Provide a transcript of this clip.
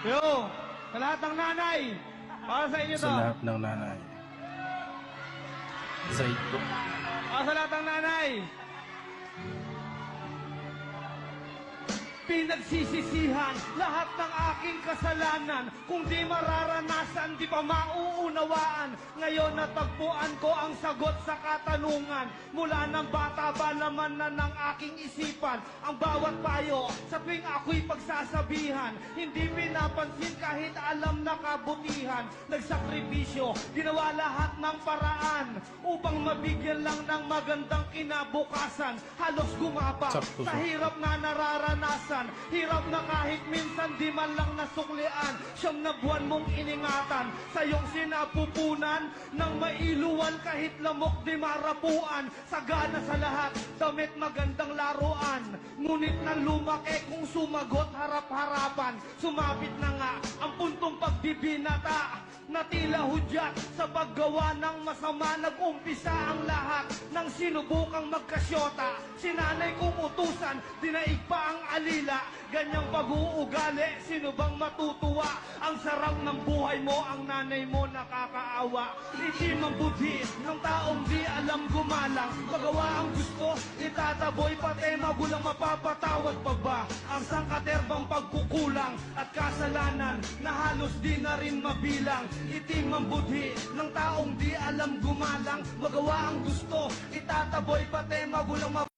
Yo, sa lahat ng nanay, para sa inyo to. sa lahat ng nanay. Sa ito. Para sa lahat ng nanay. Pinagsisisihan lahat ng aking kasalanan. Kung di mararanasan, di pa mauunawaan. Ngayon natagpuan ko ang sagot sa katanungan. Mula ng bata ba naman na ng aking isipan. Ang bawat payo sa tuwing ako'y pagsasabihan Hindi pinapansin kahit alam na kabutihan. Nagsakripisyo, ginawa lahat ng paraan Upang mabigyan lang ng magandang kinabukasan. Halos gumapa sa hirap na nararanasan Hirap na kahit minsan di man lang nasuklian. Siyam na buwan mong iningatan. Sa iyong sinapupunan Nang mailuwan kahit lamok di marapuan. Sagana sa lahat, damit magandang laruan. Ngunit nang lumaki kung sumagot harap-harapan. Sumapit na nga ang puntong pagbibinata na tila hudyat sa paggawa ng masama. Nag-umpisa ang lahat ng sinubukang magkasyota. Sinanay kong utusan, dinaig pa ang alila? Ganyang pag-uugali, sino bang matutuwa? Ang sarap ng buhay mo, ang nanay mo nakakaawa. Ang budhi ng taong di alam gumalang Magawa ang gusto, itataboy pati magulang mapapatawad pa ba? Ang sangkaterbang pagkukulang at kasalanan na halos di na rin mabilang. Itim ang ng taong di alam gumalang. Magawa ang gusto, itataboy pati magulang